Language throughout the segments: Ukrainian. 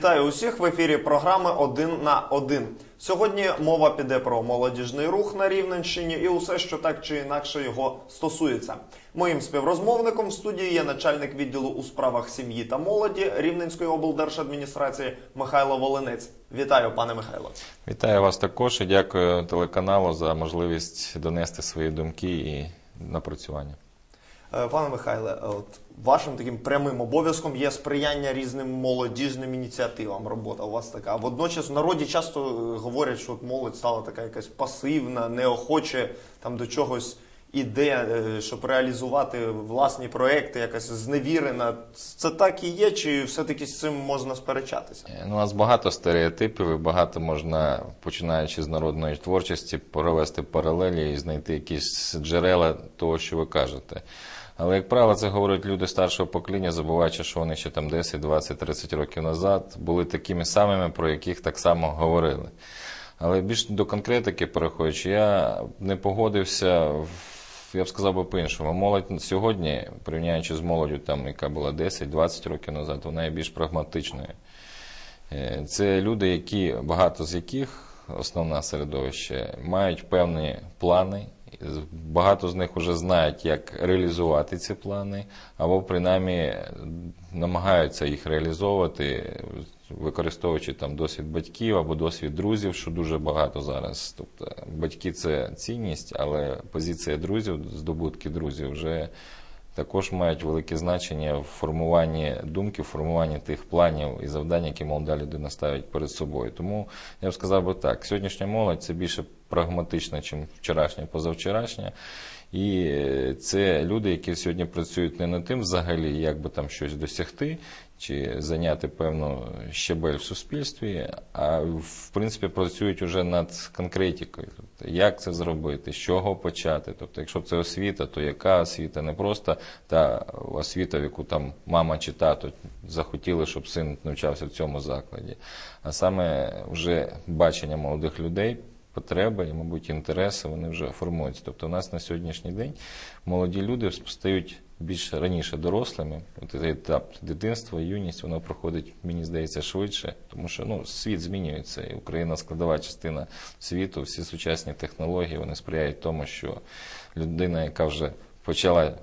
Вітаю усіх в ефірі програми Один на один. Сьогодні мова піде про молодіжний рух на Рівненщині і усе, що так чи інакше його стосується. Моїм співрозмовником в студії є начальник відділу у справах сім'ї та молоді Рівненської облдержадміністрації Михайло Волинець. Вітаю, пане Михайло. Вітаю вас також і дякую телеканалу за можливість донести свої думки і напрацювання. Е, Пане Михайле, от вашим таким прямим обов'язком є сприяння різним молодіжним ініціативам. Робота у вас така. Водночас в народі часто е, говорять, що от молодь стала така якась пасивна, неохоче там до чогось іде, е, щоб реалізувати власні проекти, якась зневірена. Це так і є, чи все-таки з цим можна сперечатися? Е, Ну, у нас багато стереотипів і багато можна, починаючи з народної творчості, провести паралелі і знайти якісь джерела того, що ви кажете. Але, як правило, це говорять люди старшого покоління, забуваючи, що вони ще там 10, 20, 30 років назад були такими самими, про яких так само говорили. Але більш до конкретики переходячи, я не погодився. Я б сказав би по-іншому. Молодь сьогодні, порівняючи з молоддю, там, яка була 10-20 років назад, вона є більш прагматичною. Е, Це люди, які багато з яких, основне середовище, мають певні плани. Багато з них вже знають, як реалізувати ці плани, або принаймні намагаються їх реалізовувати, використовуючи там досвід батьків або досвід друзів, що дуже багато зараз. Тобто батьки це цінність, але позиція друзів, здобутки друзів вже також мають велике значення в формуванні думки, в формуванні тих планів і завдань, які молода людина ставить перед собою. Тому я б сказав би так: сьогоднішня молодь це більше прагматична, ніж вчорашня, позавчорашня. І е, це люди, які сьогодні працюють не над тим, взагалі, як би там щось досягти, чи зайняти певну щебель в суспільстві, а в принципі працюють вже над конкретикою. Тобто, як це зробити, з чого почати. Тобто, якщо це освіта, то яка освіта? Не просто та освіта, в яку там мама чи тато захотіли, щоб син навчався в цьому закладі, а саме вже бачення молодих людей. Потреби і, мабуть, інтереси вони вже формуються. Тобто, у нас на сьогоднішній день молоді люди стають більш раніше дорослими. От цей етап дитинства, юність, воно проходить, мені здається, швидше, тому що ну, світ змінюється, і Україна складова частина світу, всі сучасні технології вони сприяють тому, що людина, яка вже почала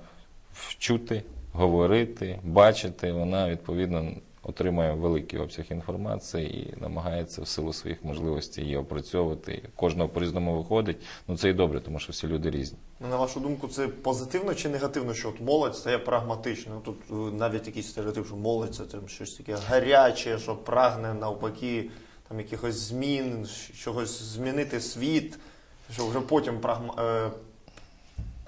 вчути, говорити, бачити, вона відповідно отримує великий обсяг інформації і намагається в силу своїх можливостей її опрацьовувати. Кожного по-різному виходить. Ну це і добре, тому що всі люди різні. Ну, На вашу думку, це позитивно чи негативно, що от молодь стає прагматичною? Тут е, навіть якийсь стереотип, що молодь це там щось таке гаряче, що прагне навпаки там якихось змін, чогось змінити світ, що вже потім прагма, е,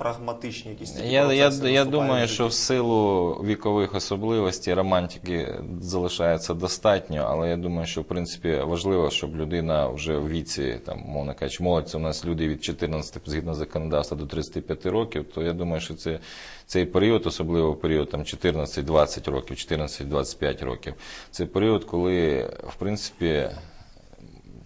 прагматичні якісь такі Я, я, процеси я наступають думаю, що в силу вікових особливостей романтики залишається достатньо, але я думаю, що в принципі важливо, щоб людина вже в віці, там, мовно кажучи, молодь це у нас люди від 14 згідно законодавства до 35 років, то я думаю, що це цей період, особливо період там 14-20 років, 14-25 років, це період, коли в принципі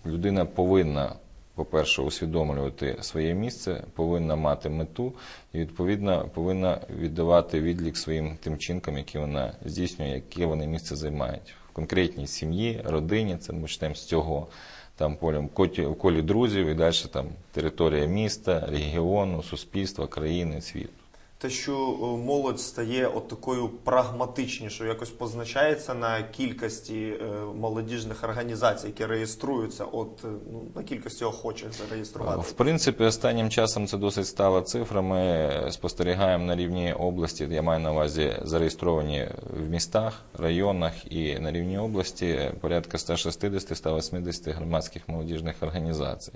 людина повинна. По-перше, усвідомлювати своє місце, повинна мати мету і, відповідно, повинна віддавати відлік своїм тим чинкам, які вона здійснює, яке вони місце займають. В конкретній сім'ї, родині, це ми почнемо з цього там полем, в колі друзів і далі там територія міста, регіону, суспільства, країни, світу. Те, що е, молодь стає от такою прагматичнішою, якось позначається на кількості е, молодіжних організацій, які реєструються, от е, ну, на кількості охочих зареєструвати. В принципі, останнім часом це досить стала цифра. Ми спостерігаємо на рівні області, я маю на увазі зареєстровані в містах, районах і на рівні області порядка 160-180 громадських молодіжних організацій.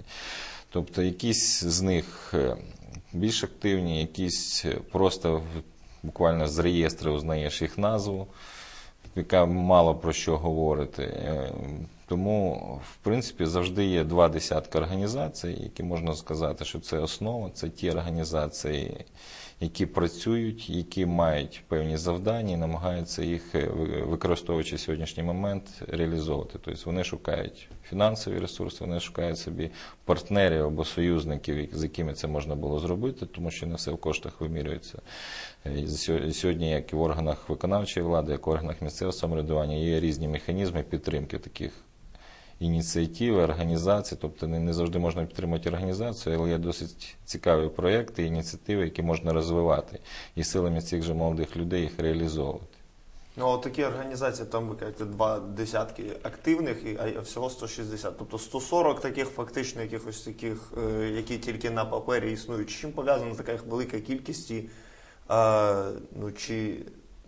Тобто якісь з них більш активні, якісь просто буквально з реєстру узнаєш їх назву яка мало про що говорити. Е, Тому, в принципі, завжди є два десятка організацій, які можна сказати, що це основа, це ті організації, які працюють, які мають певні завдання і намагаються їх, е, ви- використовуючи сьогоднішній момент, реалізовувати. Тобто вони шукають фінансові ресурси, вони шукають собі партнерів або союзників, з якими це можна було зробити, тому що не все в коштах вимірюється. Е, і Сьогодні, як і в органах виконавчої влади, як в органах місцевого самоврядування, є різні механізми підтримки таких ініціативи, організацій. Тобто не, не завжди можна підтримати організацію, але є досить цікаві проекти, ініціативи, які можна розвивати і силами цих же молодих людей їх реалізовувати. Ну, такі організації, там ви кажете, два десятки активних, а всього 160. Тобто 140 таких фактично якихось таких, е, які тільки на папері існують. Чим пов'язана така велика кількість? І, е, ну, чи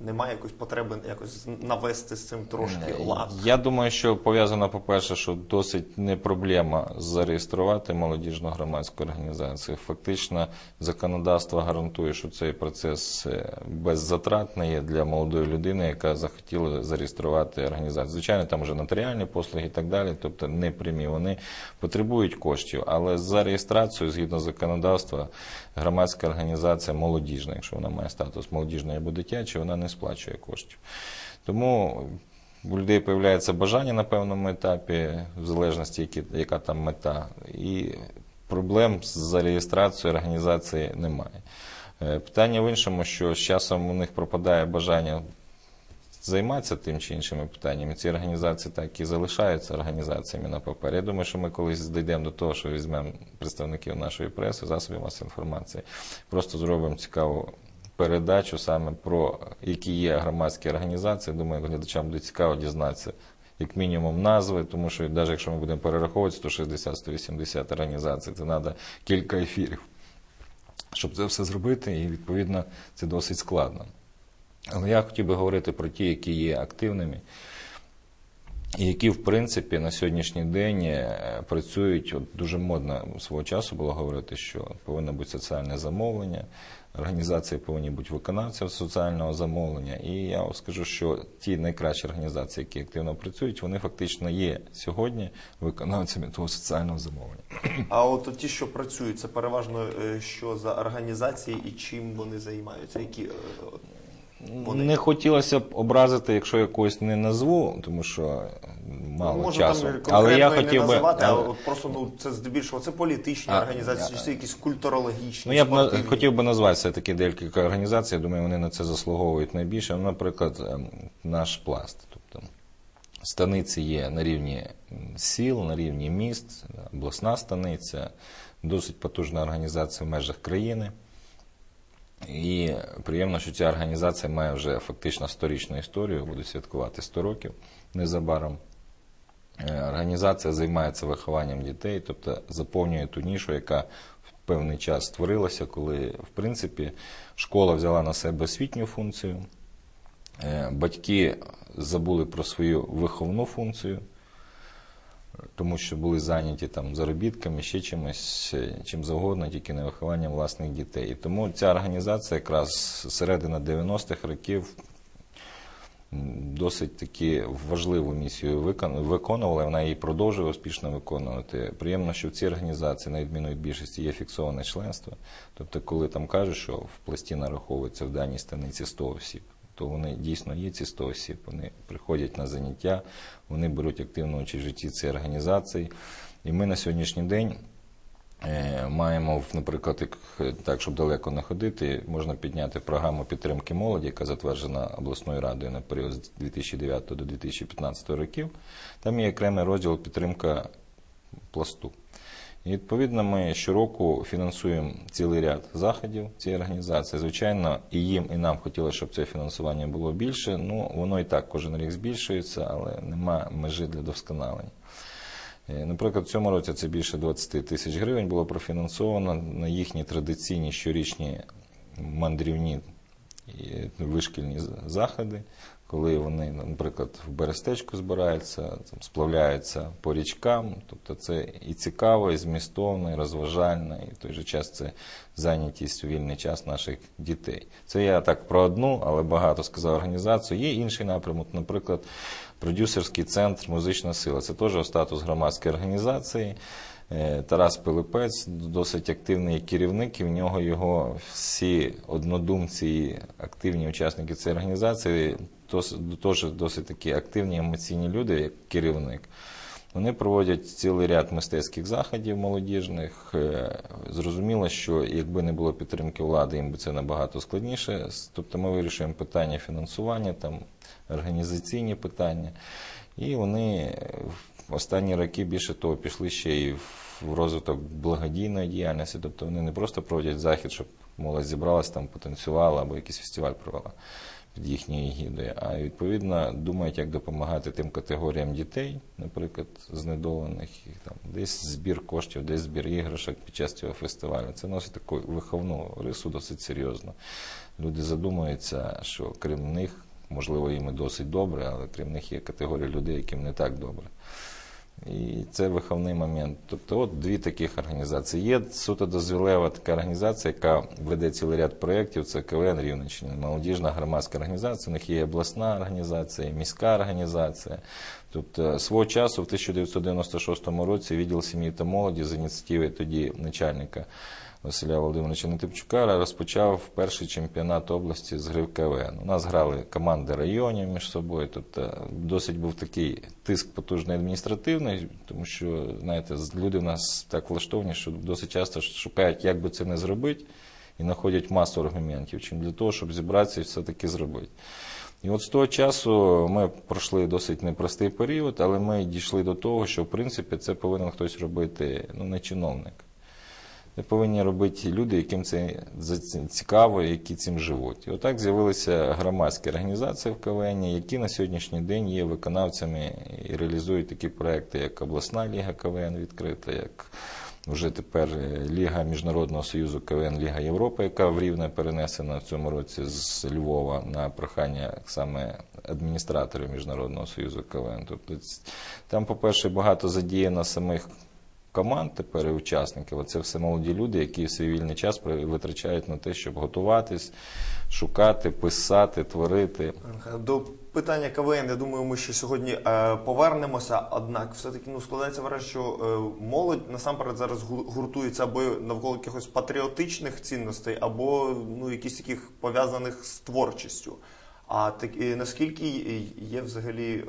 немає якоїсь потреби якось навести з цим трошки лад? Я думаю, що пов'язано, по-перше, що досить не проблема зареєструвати молодіжну громадську організацію. Фактично, законодавство гарантує, що цей процес е, беззатратний є для молодої людини, яка захотіла зареєструвати організацію. Звичайно, там вже нотаріальні послуги і так далі, тобто не прямі. Вони потребують коштів, але за реєстрацію, згідно законодавства, громадська організація молодіжна, якщо вона має статус молодіжної або дитячої, вона не сплачує коштів. Тому у людей з'являється бажання на певному етапі, в залежності, які, яка там мета, і проблем з реєстрацією організації немає. Е, Питання в іншому, що з часом у них пропадає бажання займатися тим чи іншими питаннями. Ці організації так і залишаються організаціями на папері. Я думаю, що ми колись дійдемо до того, що візьмемо представників нашої преси, засобів масової інформації, просто зробимо цікаву передачу саме про які є громадські організації. Думаю, глядачам буде цікаво дізнатися. Як мінімум назви, тому що навіть якщо ми будемо перераховувати 160-180 організацій, це треба кілька ефірів, щоб це все зробити, і відповідно це досить складно. Але я хотів би говорити про ті, які є активними, і які, в принципі, на сьогоднішній день е, працюють. От дуже модно свого часу було говорити, що повинно бути соціальне замовлення, організації повинні бути виконавцем соціального замовлення. І я скажу, що ті найкращі організації, які активно працюють, вони фактично є сьогодні виконавцями того соціального замовлення. А от ті, що працюють, це переважно е, що за організації і чим вони займаються? Які, е, Вони- Не хотілося б образити, якщо я когось не назву, тому що мало ну, може, часу. там Але я не хотів би. називати, а але- просто ну, це здебільшого це політичні А, організації, а, чи це якісь культурологічні, Ну, я б на- хотів би назвати все-таки декілька організацій, я думаю, вони на це заслуговують найбільше. Ну, наприклад, ем, наш пласт. Тобто станиці є на рівні сіл, на рівні міст, обласна станиця, досить потужна організація в межах країни. І приємно, що ця організація має вже фактично сторічну історію, буде святкувати 100 років незабаром. Е, Організація займається вихованням дітей, тобто заповнює ту нішу, яка в певний час створилася, коли, в принципі, школа взяла на себе освітню функцію, е, батьки забули про свою виховну функцію, тому що були зайняті там заробітками, ще чимось, чим завгодно, тільки не вихованням власних дітей. І тому ця організація якраз з середини 90-х років досить таки важливу місію викон- виконувала, вона її продовжує успішно виконувати. Приємно, що в цій організації, на відміну від більшості, є фіксоване членство. Тобто, коли там кажуть, що в пласті нараховується в даній станиці 100 осіб, то вони дійсно є ці 100 осіб, вони приходять на заняття, вони беруть активну участь в житті цієї організації. І ми на сьогоднішній день Е, Маємо, наприклад, е, так, щоб далеко не ходити, можна підняти програму підтримки молоді, яка затверджена обласною радою на період з 2009 до 2015 років. Там є окремий розділ підтримка пласту. І відповідно ми щороку фінансуємо цілий ряд заходів цієї організації. Звичайно, і їм, і нам хотілося, щоб це фінансування було більше. Ну, воно і так кожен рік збільшується, але нема межі для вдосконалення. Е, Наприклад, в цьому році це більше 20 тисяч гривень було профінансовано на їхні традиційні щорічні мандрівні вишкільні заходи, коли вони, наприклад, в Берестечку збираються, там, сплавляються по річкам. Тобто це і цікаво, і змістовно, і розважально, і в той же час це зайнятість у вільний час наших дітей. Це я так про одну, але багато сказав організацію. Є інший напрямок, наприклад, продюсерський центр Музична сила. Це теж статус громадської організації. Е, Тарас Пилипець досить активний керівник, і в нього його всі однодумці і активні учасники цієї організації, теж досить такі активні емоційні люди, як керівник. Вони проводять цілий ряд мистецьких заходів молодіжних. Е, Зрозуміло, що якби не було підтримки влади, їм би це набагато складніше. Тобто ми вирішуємо питання фінансування, там організаційні питання. І вони е, в останні роки більше того пішли ще і в розвиток благодійної діяльності. Тобто вони не просто проводять захід, щоб молодь зібралась там, потанцювала або якийсь фестиваль провела під їхньою гідою, а відповідно думають, як допомагати тим категоріям дітей, наприклад, знедолених, там десь збір коштів, десь збір іграшок під час цього фестивалю. Це носить таку виховну рису досить серйозно. Люди задумуються, що крім них, можливо, їм і досить добре, але крім них є категорія людей, яким не так добре. І це виховний момент. Тобто, от дві таких організації. Є суто дозвілева така організація, яка веде цілий ряд проєктів. Це КВН Рівненщини, молодіжна громадська організація. У них є обласна організація, міська організація. Тобто, свого часу, в 1996 році, відділ сім'ї та молоді з ініціативи тоді начальника Василя Володимировича Нетипчука розпочав перший чемпіонат області з гри в КВН. У нас грали команди районів між собою. Тобто досить був такий тиск потужний адміністративний, тому що знаєте, люди в нас так влаштовані, що досить часто шукають, як би це не зробити, і знаходять масу аргументів, чим для того, щоб зібратися і все-таки зробити. І от з того часу ми пройшли досить непростий період, але ми дійшли до того, що в принципі це повинен хтось робити, ну не чиновник. Повинні робити люди, яким це цікаво, які цим живуть. І отак з'явилися громадські організації в КВН, які на сьогоднішній день є виконавцями і реалізують такі проекти, як обласна ліга КВН відкрита, як вже тепер Ліга Міжнародного Союзу КВН Ліга Європи, яка в Рівне перенесена в цьому році з Львова на прохання саме адміністраторів Міжнародного Союзу КВН. Тобто там, по-перше, багато задіяно самих команд тепер і учасників. Оце все молоді люди, які свій вільний час витрачають на те, щоб готуватись, шукати, писати, творити. До питання КВН, я думаю, ми ще сьогодні е, повернемося. Однак, все-таки ну, складається враження, що е, молодь насамперед зараз гу- гуртується або навколо якихось патріотичних цінностей, або ну, якісь таких пов'язаних з творчістю. А так, наскільки є взагалі е,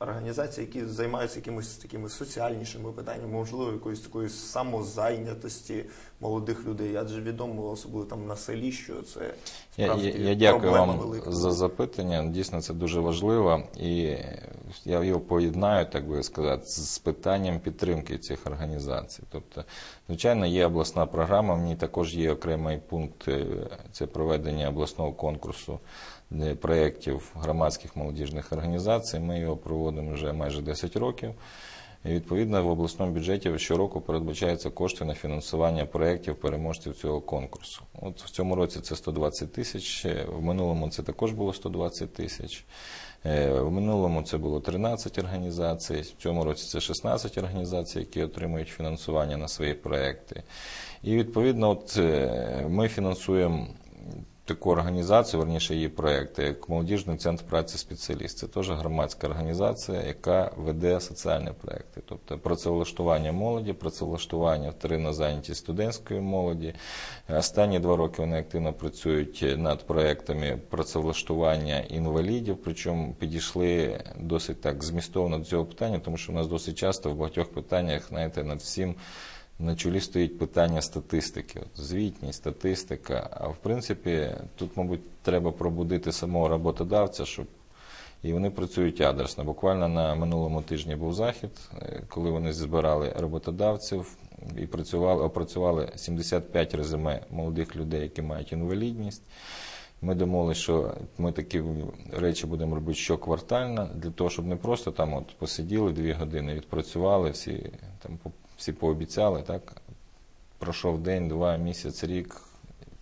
організації, які займаються якимись такими соціальнішими питаннями, можливо, якоїсь такої самозайнятості молодих людей? Адже відомо, особливо там на селі, що це Я, я, справді я дякую вам велика. за запитання. Дійсно, це дуже важливо, і я його поєднаю, так би сказати, з питанням підтримки цих організацій. Тобто, звичайно, є обласна програма. В ній також є окремий пункт е, це проведення обласного конкурсу проєктів громадських молодіжних організацій. Ми його проводимо вже майже 10 років. І відповідно в обласному бюджеті щороку передбачаються кошти на фінансування проєктів переможців цього конкурсу. От в цьому році це 120 тисяч, е, в минулому це також було 120 тисяч. Е, В минулому це було 13 організацій, в цьому році це 16 організацій, які отримують фінансування на свої проекти. І відповідно, от е, ми фінансуємо таку організацію, верніше її проекти, як молодіжний центр праці спеціаліст. Це теж громадська організація, яка веде соціальні проекти, тобто працевлаштування молоді, працевлаштування вторинна зайнятість студентської молоді. Останні два роки вони активно працюють над проектами працевлаштування інвалідів, причому підійшли досить так змістовно до цього питання, тому що в нас досить часто в багатьох питаннях, знаєте, над всім. На чолі стоїть питання статистики, От звітність, статистика. А в принципі, тут, мабуть, треба пробудити самого роботодавця, щоб і вони працюють адресно. Буквально на минулому тижні був захід, е, коли вони збирали роботодавців і працювали, опрацювали 75 резюме молодих людей, які мають інвалідність. Ми домовилися, що ми такі речі будемо робити щоквартально, для того, щоб не просто там от посиділи дві години, відпрацювали, всі там всі пообіцяли, так? Пройшов день, два, місяць, рік.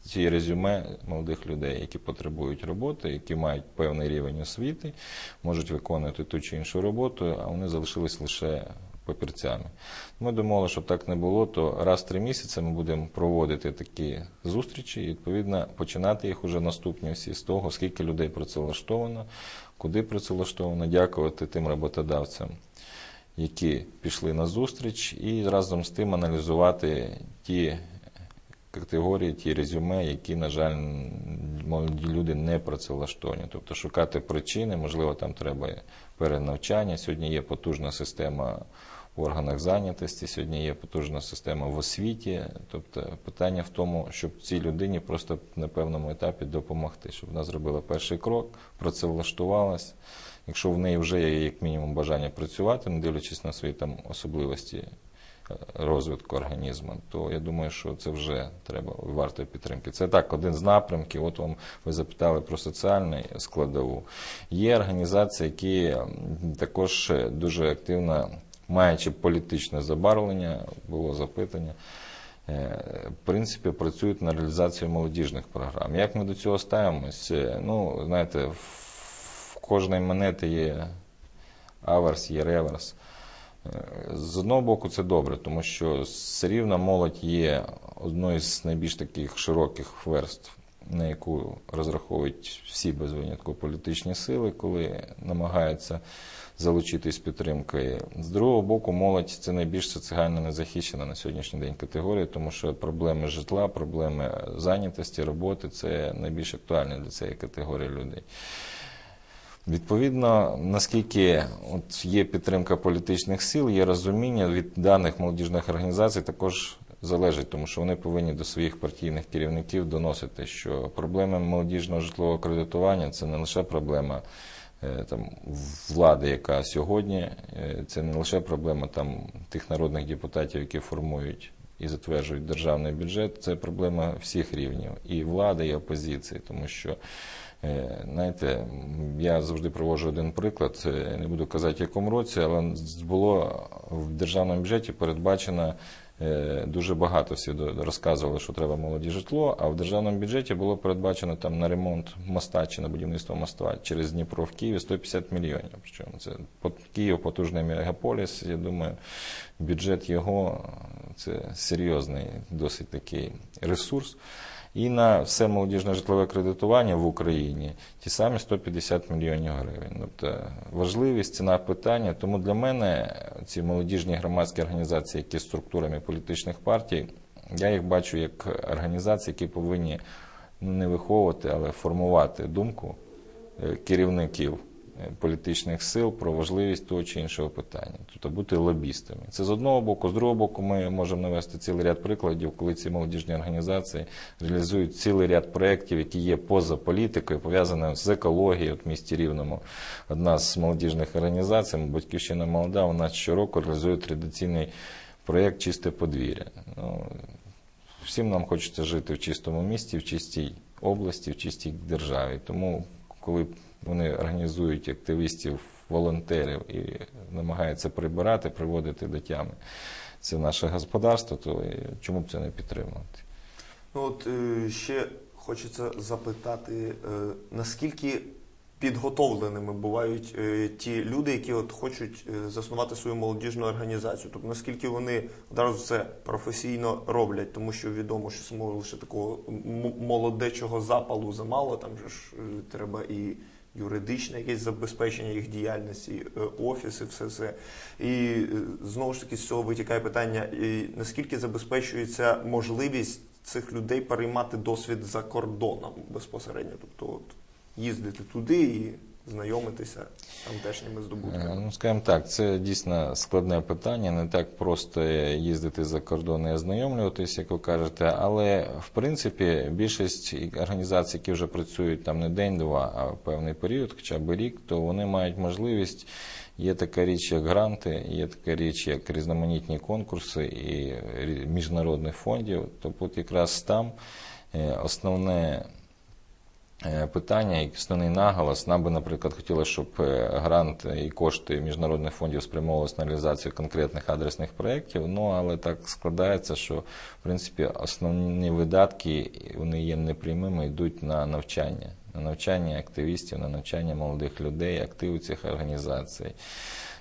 ці резюме молодих людей, які потребують роботи, які мають певний рівень освіти, можуть виконувати ту чи іншу роботу, а вони залишились лише папірцями. Ми думали, щоб так не було, то раз в три місяці ми будемо проводити такі зустрічі і відповідно починати їх уже наступні всі з того, скільки людей працевлаштовано, куди працевлаштовано, дякувати тим роботодавцям, які пішли на зустріч, і разом з тим аналізувати ті категорії, ті резюме, які, на жаль, молоді люди не працевлаштовані. Тобто шукати причини, можливо, там треба перенавчання. Сьогодні є потужна система в органах зайнятості, сьогодні є потужна система в освіті. Тобто питання в тому, щоб цій людині просто на певному етапі допомогти, щоб вона зробила перший крок, працевлаштувалась. Якщо в неї вже є як мінімум бажання працювати, не дивлячись на свої там особливості е, розвитку організму, то я думаю, що це вже треба варто підтримки. Це так, один з напрямків. От вам ви запитали про соціальну складову. Є організації, які також дуже активно, маючи політичне забарвлення, було запитання. е, В принципі, працюють на реалізацію молодіжних програм. Як ми до цього ставимось? Е, Ну, знаєте, в кожної монети є аверс, є реверс. Е, З одного боку, це добре, тому що все рівно молодь є одною з найбільш таких широких верств, на яку розраховують всі без винятку політичні сили, коли намагаються залучитись підтримкою. З другого боку, молодь це найбільш соціально незахищена на сьогоднішній день категорія, тому що проблеми житла, проблеми зайнятості, роботи це найбільш актуальні для цієї категорії людей. Відповідно, наскільки от є підтримка політичних сил, є розуміння від даних молодіжних організацій також залежить, тому що вони повинні до своїх партійних керівників доносити, що проблеми молодіжного житлового кредитування це не лише проблема е, там, влади, яка сьогодні, е, це не лише проблема там, тих народних депутатів, які формують і затверджують державний бюджет, це проблема всіх рівнів і влади, і опозиції, тому що. Е, Знаєте, я завжди привожу один приклад, е, не буду казати, в якому році, але було в державному бюджеті передбачено е, дуже багато. Всі розказували, що треба молоді житло, а в державному бюджеті було передбачено там на ремонт моста чи на будівництво моста через Дніпро в Києві 150 мільйонів. Причому це по- Київ потужний мегаполіс. Я думаю, бюджет його це серйозний, досить такий ресурс. І на все молодіжне житлове кредитування в Україні ті самі 150 мільйонів гривень. Тобто важливість, ціна питання. Тому для мене ці молодіжні громадські організації, які структурами політичних партій, я їх бачу як організації, які повинні не виховувати, але формувати думку е, керівників політичних сил про важливість того чи іншого питання, тобто бути лобістами. Це з одного боку, з другого боку, ми можемо навести цілий ряд прикладів, коли ці молодіжні організації реалізують цілий ряд проєктів, які є поза політикою, пов'язаними з екологією. От в місті Рівному одна з молодіжних організацій, Батьківщина молода, вона щороку реалізує традиційний проєкт Чисте подвір'я. Ну, всім нам хочеться жити в чистому місті, в чистій області, в чистій державі. Тому, коли вони організують активістів, волонтерів і намагаються прибирати, приводити до тями це наше господарство, то чому б це не підтримувати? Ну от е, ще хочеться запитати, е, наскільки підготовленими бувають е, ті люди, які от хочуть заснувати свою молодіжну організацію. Тобто наскільки вони одразу це професійно роблять, тому що відомо, що самого лише такого молодечого запалу замало, там же ж треба і юридичне якесь забезпечення їх діяльності, е, офіси, все це. І е, знову ж таки з цього витікає питання, наскільки забезпечується можливість цих людей переймати досвід за кордоном безпосередньо, тобто от, їздити туди і знайомитися з тамтешніми Е, здобутками. Ну, скажімо так, це дійсно складне питання. Не так просто їздити за кордон і ознайомлюватись, як ви кажете. Але в принципі більшість організацій, які вже працюють там не день-два, а певний період, хоча б рік, то вони мають можливість. Є така річ, як гранти, є така річ, як різноманітні конкурси і міжнародних фондів. Тобто, якраз там е, основне е, питання, і основний наголос. Нам би, наприклад, хотілося, щоб е, грант і кошти міжнародних фондів спрямовувалися на реалізацію конкретних адресних проєктів. Ну але так складається, що в принципі основні видатки вони є непрямими, йдуть на навчання. На навчання активістів, на навчання молодих людей, активів цих організацій.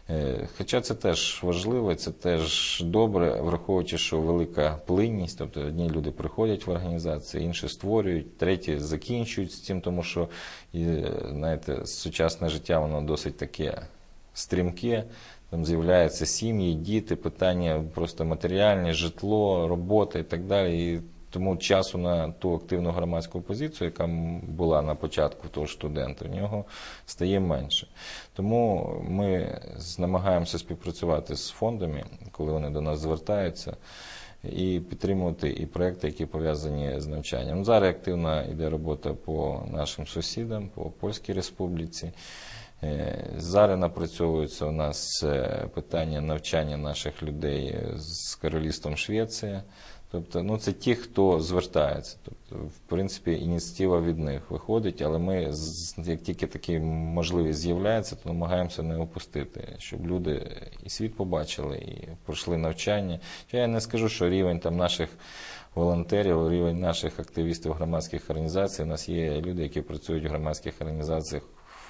Е, Хоча це теж важливо, це теж добре, враховуючи, що велика плинність, тобто одні люди приходять в організації, інші створюють, треті закінчують з цим, тому що знаєте, сучасне життя воно досить таке стрімке. Там з'являються сім'ї, діти, питання просто матеріальні, житло, робота і так далі. І тому часу на ту активну громадську позицію, яка була на початку того студента, в нього стає менше. Тому ми намагаємося співпрацювати з фондами, коли вони до нас звертаються, і підтримувати і проекти, які пов'язані з навчанням. Зараз активна йде робота по нашим сусідам, по Польській Республіці. Е, Зараз напрацьовується у нас е, питання навчання наших людей з королівством Швеція. Тобто, ну це ті, хто звертається. Тобто, в принципі, ініціатива від них виходить, але ми, як тільки такі можливість з'являється, то намагаємося не опустити, щоб люди і світ побачили, і пройшли навчання. Я не скажу, що рівень там наших волонтерів, рівень наших активістів громадських організацій. У нас є люди, які працюють в громадських організаціях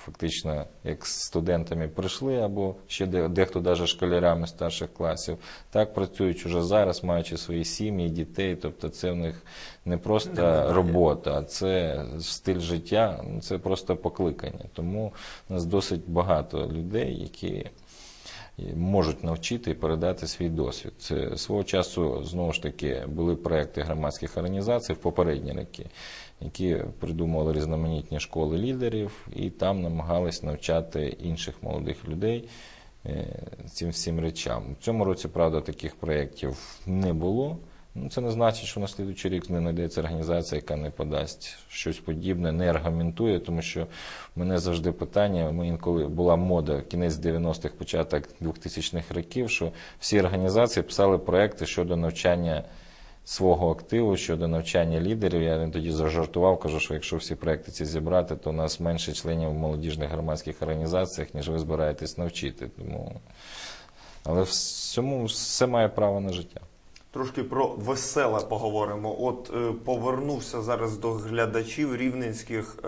фактично як з студентами прийшли, або ще дехто навіть школярами старших класів. Так працюють уже зараз, маючи свої сім'ї, дітей. Тобто це в них не просто робота, а це стиль життя, це просто покликання. Тому у нас досить багато людей, які можуть навчити і передати свій досвід. Це свого часу знову ж таки були проекти громадських організацій в попередні роки, які придумували різноманітні школи лідерів і там намагались навчати інших молодих людей е, цим всім речам. В цьому році, правда, таких проєктів не було. Ну, це не значить, що на слідуючий рік не знайдеться організація, яка не подасть щось подібне, не аргументує, тому що мене завжди питання. Ми інколи була мода кінець 90-х, початок 2000-х років, що всі організації писали проекти щодо навчання свого активу, щодо навчання лідерів. Я тоді зажартував, кажу, що якщо всі проекти ці зібрати, то у нас менше членів в молодіжних громадських організаціях, ніж ви збираєтесь навчити. Тому... Але в цьому все має право на життя. Трошки про веселе поговоримо. От е, повернувся зараз до глядачів рівненських, е,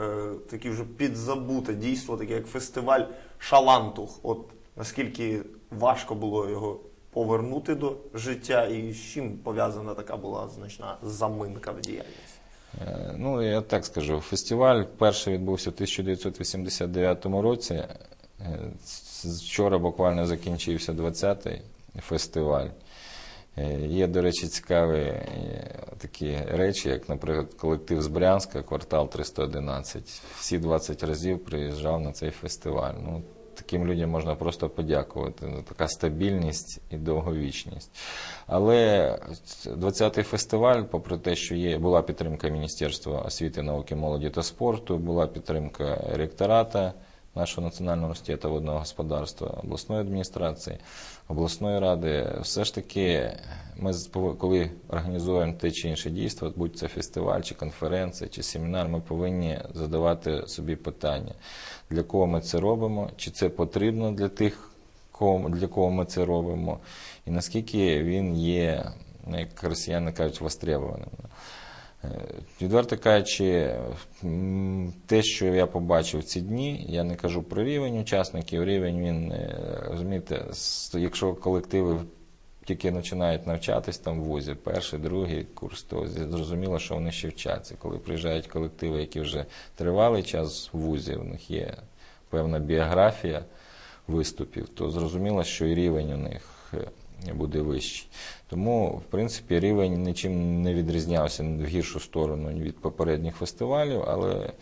такі вже підзабуте дійство, таке як фестиваль Шалантух. От наскільки важко було його повернути до життя, і з чим пов'язана така була значна заминка в діяльності? Е, Ну, я так скажу. Фестиваль перший відбувся в 1989 році. Е, Вчора буквально закінчився 20-й фестиваль. Е, Є, до речі, цікаві такі речі, як, наприклад, колектив з Брянська, квартал 311. Всі 20 разів приїжджав на цей фестиваль. Ну, таким людям можна просто подякувати. за Така стабільність і довговічність. Але 20-й фестиваль, попри те, що є, була підтримка Міністерства освіти, науки, молоді та спорту, була підтримка ректората нашого національного університету водного господарства, обласної адміністрації, обласної ради. Все ж таки, ми коли організуємо те чи інше дійство, будь це фестиваль, чи конференція, чи семінар, ми повинні задавати собі питання, для кого ми це робимо, чи це потрібно для тих, для кого ми це робимо, і наскільки він є, як росіяни кажуть, востребованим. Відверто кажучи, те, що я побачив ці дні, я не кажу про рівень учасників. Рівень він, е, розумієте, якщо колективи тільки починають навчатись там в вузі, перший, другий курс, то зрозуміло, що вони ще вчаться. Коли приїжджають колективи, які вже тривалий час в вузі, у них є певна біографія виступів, то зрозуміло, що і рівень у них е, буде вищий. Тому, в принципі, рівень нічим не відрізнявся в гіршу сторону від попередніх фестивалів, але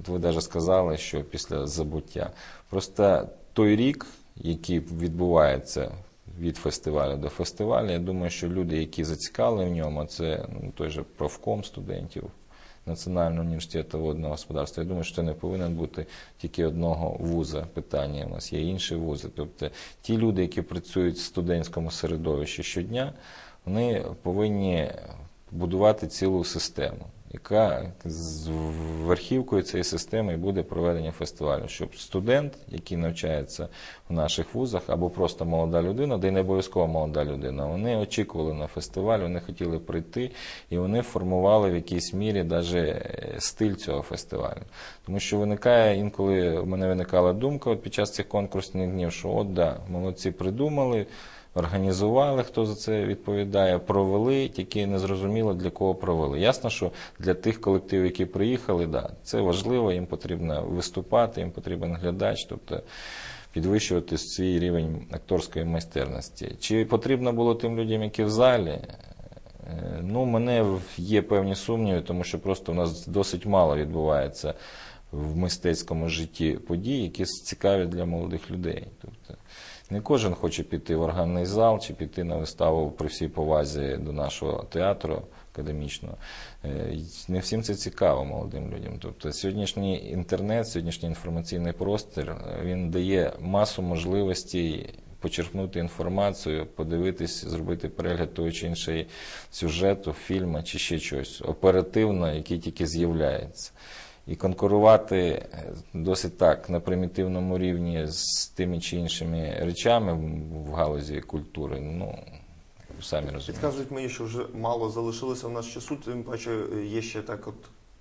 от ви навіть сказали, що після забуття. Просто той рік, який відбувається від фестивалю до фестивалю, я думаю, що люди, які зацікавлені в ньому, це ну, той же профком студентів. Національного університету водного господарства. Я думаю, що це не повинен бути тільки одного вуза питання. У нас є інші вузи. Тобто ті люди, які працюють в студентському середовищі щодня, вони повинні будувати цілу систему. Яка з верхівкою цієї системи і буде проведення фестивалю, щоб студент, який навчається в наших вузах, або просто молода людина, де й не обов'язково молода людина, вони очікували на фестиваль, вони хотіли прийти, і вони формували в якійсь мірі навіть стиль цього фестивалю. Тому що виникає інколи в мене виникала думка от під час цих конкурсних днів, що от да, молодці придумали. Організували, хто за це відповідає, провели, тільки не зрозуміло для кого провели. Ясно, що для тих колективів, які приїхали, да, це важливо, їм потрібно виступати, їм потрібен глядач, тобто підвищувати свій рівень акторської майстерності. Чи потрібно було тим людям, які в залі? Е, Ну, мене є певні сумніви, тому що просто у нас досить мало відбувається в мистецькому житті подій, які цікаві для молодих людей. Тобто не кожен хоче піти в органний зал чи піти на виставу при всій повазі до нашого театру академічного. Е, Не всім це цікаво молодим людям. Тобто сьогоднішній інтернет, сьогоднішній інформаційний простір е, він дає масу можливостей почерпнути інформацію, подивитись, зробити перегляд того чи іншого сюжету, фільму чи ще чогось оперативно, який тільки з'являється. І конкурувати е, досить так на примітивному рівні з тими чи іншими речами в галузі культури, ну самі розумієте. Підказують мені, що вже мало залишилося в нас часу, тим паче е, є ще так от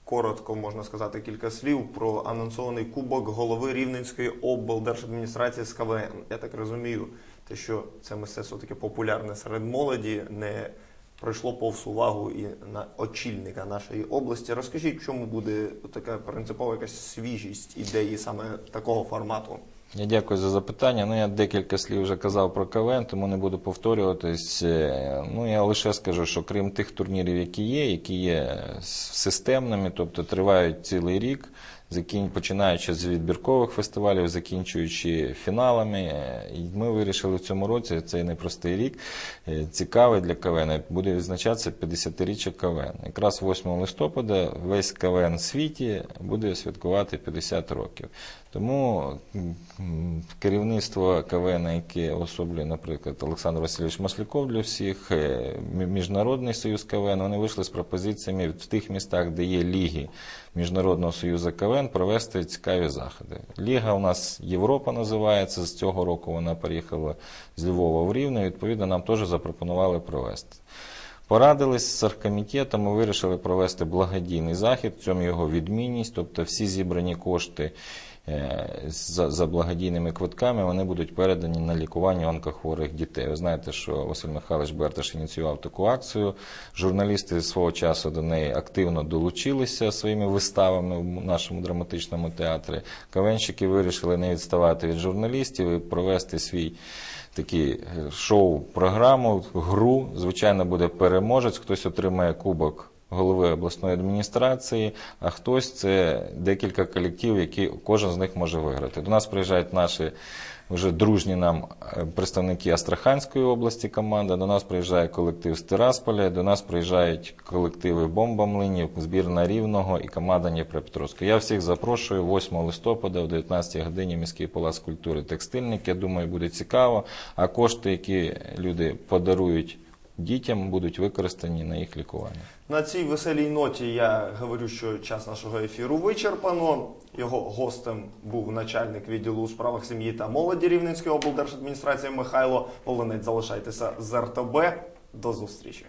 коротко, можна сказати, кілька слів про анонсований кубок голови Рівненської облдержадміністрації з КВН. Я так розумію, те, що це мистецтво таке популярне серед молоді, не пройшло повз увагу і на очільника нашої області. Розкажіть, чому буде така принципова якась свіжість ідеї саме такого формату? Я дякую за запитання. Ну, я декілька слів вже казав про КВН, тому не буду повторюватись. Е, Ну, я лише скажу, що крім тих турнірів, які є, які є системними, тобто тривають цілий рік. Починаючи з відбіркових фестивалів, закінчуючи фіналами. ми вирішили в цьому році цей непростий рік, е, цікавий для КВН. Буде відзначатися 50-річчя КВН. Якраз 8 листопада весь КВН світі буде святкувати 50 років. Тому керівництво КВН, яке особлює, наприклад, Олександр Васильович Масляков для всіх, е, Міжнародний союз КВН, вони вийшли з пропозиціями в тих містах, де є ліги Міжнародного союзу КВН, провести цікаві заходи. Ліга у нас Європа називається. З цього року вона переїхала з Львова в Рівне. Відповідно, нам теж запропонували провести. Порадились з оргкомітетом і вирішили провести благодійний захід, в цьому його відмінність, тобто всі зібрані кошти за, за благодійними квитками вони будуть передані на лікування онкохворих дітей. Ви знаєте, що Василь Михайлович Берташ ініціював таку акцію. Журналісти свого часу до неї активно долучилися своїми виставами в нашому драматичному театрі. Кавенщики вирішили не відставати від журналістів і провести свій такі е, шоу-програму, гру. Звичайно, буде переможець, хтось отримає кубок голови обласної адміністрації, а хтось це декілька колективів, які кожен з них може виграти. До нас приїжджають наші вже дружні нам е, представники Астраханської області команда. До нас приїжджає колектив з Тирасполя, до нас приїжджають колективи Бомба Млинів, збірна Рівного і команда Дніпропетровська. Я всіх запрошую 8 листопада о 19 годині міський палац культури текстильник. Я думаю, буде цікаво. А кошти, які люди подарують дітям, будуть використані на їх лікування. На цій веселій ноті я говорю, що час нашого ефіру вичерпано. Його гостем був начальник відділу у справах сім'ї та молоді Рівненської облдержадміністрації Михайло Полонець. Залишайтеся з РТБ. До зустрічі.